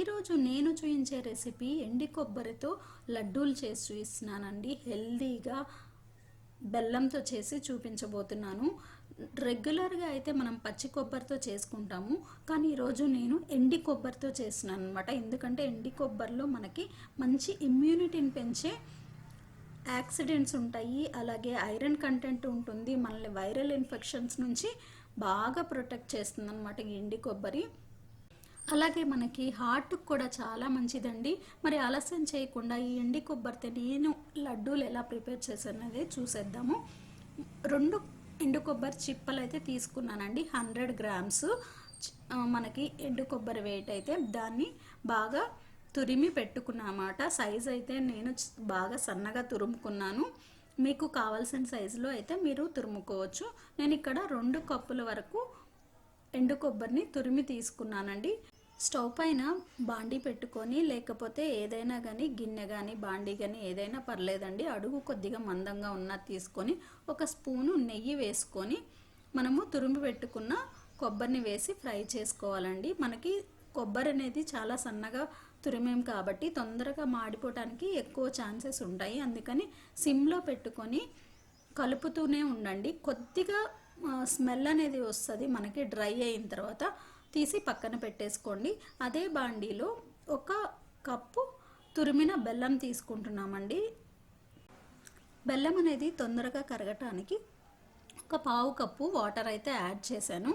ఈరోజు నేను చూపించే రెసిపీ ఎండి కొబ్బరితో లడ్డూలు చేసి చూపిస్తున్నానండి. హెల్దీగా బెల్లంతో చేసి చూపించబోతున్నాను. రెగ్యులర్గా అయితే మనం పచ్చి కొబ్బరితో చేసుకుంటాము. కానీ ఈరోజు నేను ఎండి కొబ్బరితో చేస్తున్నాను అనమాట ఎందుకంటే ఎండి కొబ్బరిలో మనకి మంచి ఇమ్యూనిటీని పెంచే యాక్సిడెంట్స్ ఉంటాయి. అలాగే ఐరన్ కంటెంట్ ఉంటుంది. మనల్ని వైరల్ ఇన్ఫెక్షన్స్ నుంచి బాగా ప్రొటెక్ట్ చేస్తుంది అనమాట ఎండి కొబ్బరి. అలాగే మనకి హార్ట్కి కూడా చాలా మంచిదండి. మరి ఆలస్యం చేయకుండా ఈ ఎండి కొబ్బరితో నేను లడ్డూలు ఎలా ప్రిపేర్ చేశాననేది చూసేద్దాము. రెండు ఎండు కొబ్బరి చిప్పలు అయితే తీసుకున్నానండి హండ్రెడ్ గ్రామ్స్. మనకి ఎండు కొబ్బరి వెయిట్ అయితే దాన్ని బాగా తురిమి పెట్టుకున్నమాట. సైజ్ అయితే నేను బాగా సన్నగా తురుముకున్నాను. మీకు కావాల్సిన సైజులో అయితే మీరు తురుముకోవచ్చు. నేను ఇక్కడ రెండు కప్పుల వరకు ఎండు కొబ్బరిని తురిమి తీసుకున్నానండి. స్టవ్ పైన బాండి పెట్టుకొని లేకపోతే ఏదైనా కానీ గిన్నె కానీ బాండి కానీ ఏదైనా పర్లేదండి. అడుగు కొద్దిగా మందంగా ఉన్న తీసుకొని ఒక స్పూను నెయ్యి వేసుకొని మనము తురుము పెట్టుకున్న కొబ్బరిని వేసి ఫ్రై చేసుకోవాలండి. మనకి కొబ్బరి అనేది చాలా సన్నగా తురిమేం కాబట్టి తొందరగా మాడిపోవటానికి ఎక్కువ ఛాన్సెస్ ఉంటాయి. అందుకని సిమ్లో పెట్టుకొని కలుపుతూనే ఉండండి. కొద్దిగా స్మెల్ అనేది వస్తుంది మనకి డ్రై అయిన తర్వాత తీసి పక్కన పెట్టేసుకోండి. అదే బాండీలో ఒక కప్పు తురిమిన బెల్లం తీసుకుంటున్నామండి. బెల్లం అనేది తొందరగా కరగటానికి ఒక పావు కప్పు వాటర్ అయితే యాడ్ చేశాను.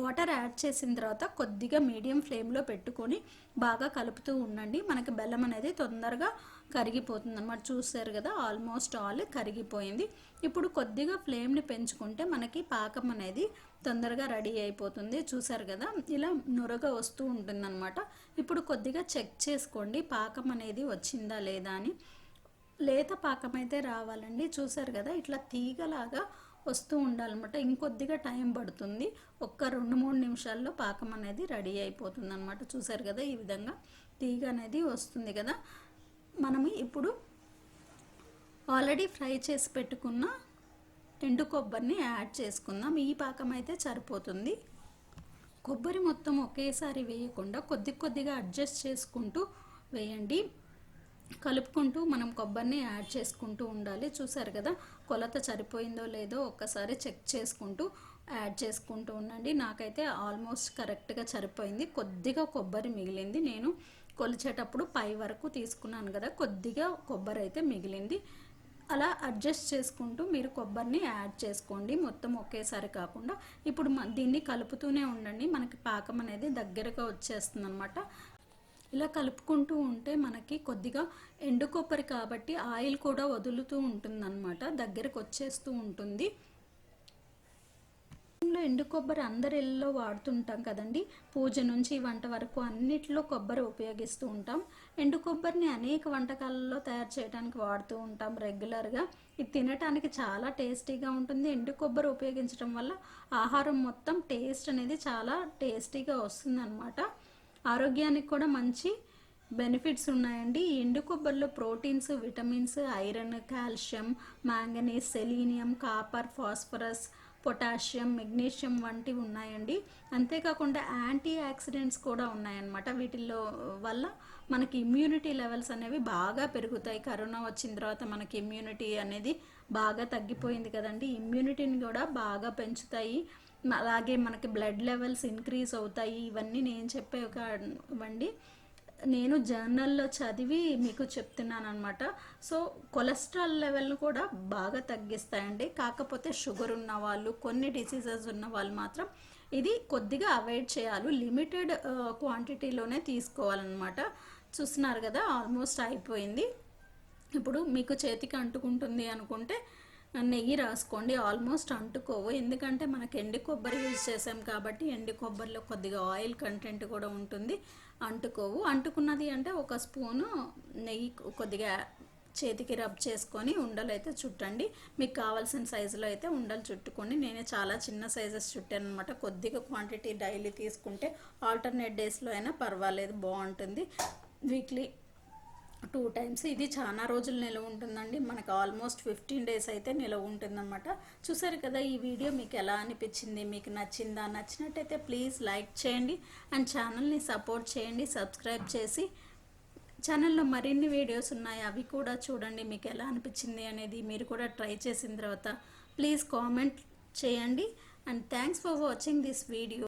వాటర్ యాడ్ చేసిన తర్వాత కొద్దిగా మీడియం ఫ్లేమ్లో పెట్టుకొని బాగా కలుపుతూ ఉండండి. మనకి బెల్లం అనేది తొందరగా కరిగిపోతుంది అనమాట చూసారు కదా ఆల్మోస్ట్ ఆల్ కరిగిపోయింది. ఇప్పుడు కొద్దిగా ఫ్లేమ్ని పెంచుకుంటే మనకి పాకం అనేది తొందరగా రెడీ అయిపోతుంది. చూసారు కదా ఇలా నురగ వస్తూ ఉంటుందన్నమాట. ఇప్పుడు కొద్దిగా చెక్ చేసుకోండి పాకం అనేది వచ్చిందా లేదా అని. లేత పాకం అయితే రావాలండి. చూసారు కదా ఇట్లా తీగలాగా వస్తూ ఉండాలన్నమాట. ఇంకొద్దిగా టైం పడుతుంది. ఒక్క రెండు మూడు నిమిషాల్లో పాకం అనేది రెడీ అయిపోతుంది అనమాట చూసారు కదా ఈ విధంగా తీగ అనేది వస్తుంది కదా. మనము ఇప్పుడు ఆల్రెడీ ఫ్రై చేసి పెట్టుకున్న ఎండు కొబ్బరిని యాడ్ చేసుకుందాం. ఈ పాకం అయితే సరిపోతుంది. కొబ్బరి మొత్తం ఒకేసారి వేయకుండా కొద్ది కొద్దిగా అడ్జస్ట్ చేసుకుంటూ వేయండి. కలుపుకుంటూ మనం కొబ్బరిని యాడ్ చేసుకుంటూ ఉండాలి. చూసారు కదా కొలత సరిపోయిందో లేదో ఒక్కసారి చెక్ చేసుకుంటూ యాడ్ చేసుకుంటూ ఉండండి. నాకైతే ఆల్మోస్ట్ కరెక్ట్గా సరిపోయింది. కొద్దిగా కొబ్బరి మిగిలింది. నేను కొలిచేటప్పుడు పై వరకు తీసుకున్నాను కదా కొద్దిగా కొబ్బరి అయితే మిగిలింది. అలా అడ్జస్ట్ చేసుకుంటూ మీరు కొబ్బరిని యాడ్ చేసుకోండి. మొత్తం ఒకేసారి కాకుండా ఇప్పుడు మ- దీన్ని కలుపుతూనే ఉండండి. మనకి పాకం అనేది దగ్గరగా వచ్చేస్తుంది అనమాట ఇలా కలుపుకుంటూ ఉంటే మనకి కొద్దిగా ఎండు కొబ్బరి కాబట్టి ఆయిల్ కూడా వదులుతూ ఉంటుందన్నమాట. దగ్గరకు వచ్చేస్తూ ఉంటుంది. ఇంట్లో ఎండు కొబ్బరి అందరి ఇళ్ళలో వాడుతుంటాం కదండి. పూజ నుంచి వంట వరకు అన్నిట్లో కొబ్బరి ఉపయోగిస్తూ ఉంటాం. ఎండు కొబ్బరిని అనేక వంటకాలలో తయారు చేయడానికి వాడుతూ ఉంటాం రెగ్యులర్గా. ఇది తినటానికి చాలా టేస్టీగా ఉంటుంది. ఎండు కొబ్బరి ఉపయోగించడం వల్ల ఆహారం మొత్తం టేస్ట్ అనేది చాలా టేస్టీగా వస్తుందన్నమాట. ఆరోగ్యానికి కూడా మంచి బెనిఫిట్స్ ఉన్నాయండి. ఎండు కొబ్బరిలో proteins vitamins iron calcium manganese selenium copper phosphorus potassium magnesium వంటివి ఉన్నాయండి. అంతేకాకుండా యాంటీ యాక్సిడెంట్స్ కూడా ఉన్నాయన్నమాట. వీటిల్లో వల్ల మనకి ఇమ్యూనిటీ లెవెల్స్ అనేవి బాగా పెరుగుతాయి. కరోనా వచ్చిన తర్వాత మనకి ఇమ్యూనిటీ అనేది బాగా తగ్గిపోయింది కదండి. ఇమ్యూనిటీని కూడా బాగా పెంచుతాయి. అలాగే మనకి బ్లడ్ లెవెల్స్ ఇంక్రీజ్ అవుతాయి. ఇవన్నీ నేను చెప్పే ఒక ఇవ్వండి. నేను జర్నల్లో చదివి మీకు చెప్తున్నాను అనమాట సో కొలెస్ట్రాల్ లెవెల్ కూడా బాగా తగ్గిస్తాయండి. కాకపోతే షుగర్ ఉన్న వాళ్ళు కొన్ని డిసీజెస్ ఉన్న వాళ్ళు మాత్రం ఇది కొద్దిగా అవాయిడ్ చేయాలి. లిమిటెడ్ క్వాంటిటీలోనే uh, తీసుకోవాలన్నమాట. చూస్తున్నారు కదా ఆల్మోస్ట్ అయిపోయింది. ఇప్పుడు మీకు చేతికి అంటుకుంటుంది అనుకుంటే నెయ్యి రాసుకోండి ఆల్మోస్ట్ అంటుకోవు. ఎందుకంటే మనకి ఎండి కొబ్బరి యూజ్ చేసాం కాబట్టి ఎండి కొబ్బరిలో కొద్దిగా ఆయిల్ కంటెంట్ కూడా ఉంటుంది అంటుకోవు. అంటుకున్నది అంటే ఒక స్పూను నెయ్యి కొద్దిగా చేతికి రబ్ చేసుకొని ఉండలు అయితే చుట్టండి. మీకు కావాల్సిన సైజులో అయితే ఉండలు చుట్టుకోండి. నేనే చాలా చిన్న సైజెస్ చుట్టాను అనమాట కొద్దిగా క్వాంటిటీ డైలీ తీసుకుంటే ఆల్టర్నేట్ డేస్లో అయినా పర్వాలేదు బాగుంటుంది. Weekly two times. ఇది చాలా రోజులు నిలవ ఉంటుందండి. మనకు ఆల్మోస్ట్ ఫిఫ్టీన్ డేస్ అయితే నిలవ ఉంటుందన్నమాట. చూసారు కదా ఈ వీడియో మీకు ఎలా అనిపించింది? మీకు నచ్చిందా? నచ్చినట్టయితే ప్లీజ్ లైక్ చేయండి. అండ్ ఛానల్ని సపోర్ట్ చేయండి. సబ్స్క్రైబ్ చేసి ఛానల్లో మరిన్ని వీడియోస్ ఉన్నాయి. అవి కూడా చూడండి మీకు ఎలా అనిపించింది అనేది మీరు కూడా ట్రై చేసిన తర్వాత ప్లీజ్ కామెంట్ చేయండి. And thanks for watching this video.